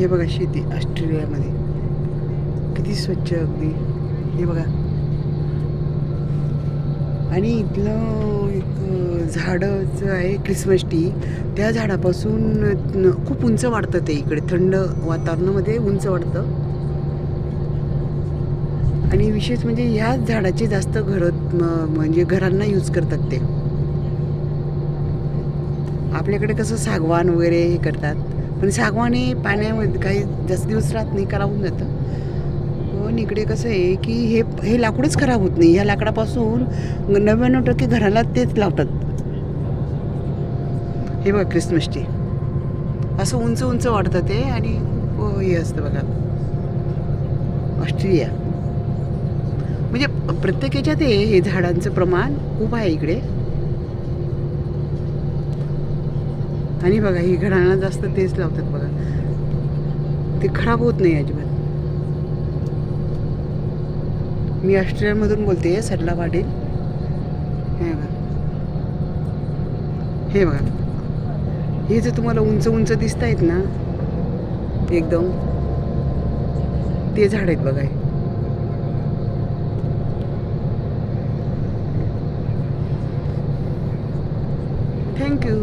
हे बघा शेती ऑस्ट्रेलियामध्ये. किती स्वच्छ अगदी. हे बघा. आणि इथलं एक झाडचं आहे क्रिसमस टी त्या झाडापासून खूप उंच वाढतं ते इकडे. थंड वातावरणामध्ये उंच वाढतं. आणि विशेष म्हणजे ह्याच झाडाचे जास्त घरं म्हणजे घरांना यूज करतात ते. आपल्याकडे कसं सागवान वगैरे हे करतात. पण सागवान हे पाण्यामध्ये काही जास्त दिवस राहत नाही खराब होऊन जातं पण इकडे कसं आहे की हे हे लाकूडच खराब होत नाही. ह्या लाकडापासून नव्याण्णव टक्के घराला तेच लावतात. हे बघ क्रिसमस ट्री असं उंच उंच वाढतं ते आणि खूप हे असतं बघा. ऑस्ट्रेलिया म्हणजे प्रत्येक याच्यात आहे हे झाडांचं प्रमाण खूप आहे इकडे. आणि बघा ही घडाणा जास्त तेच लावतात बघा. ते खराब होत नाही अजिबात. मी ऑस्ट्रेलियामधून बोलते सरला पाटील. हे बघा. हे बघा. हे जे तुम्हाला उंच उंच दिसत आहेत ना एकदम ते झाड आहेत बघा हे. थँक्यू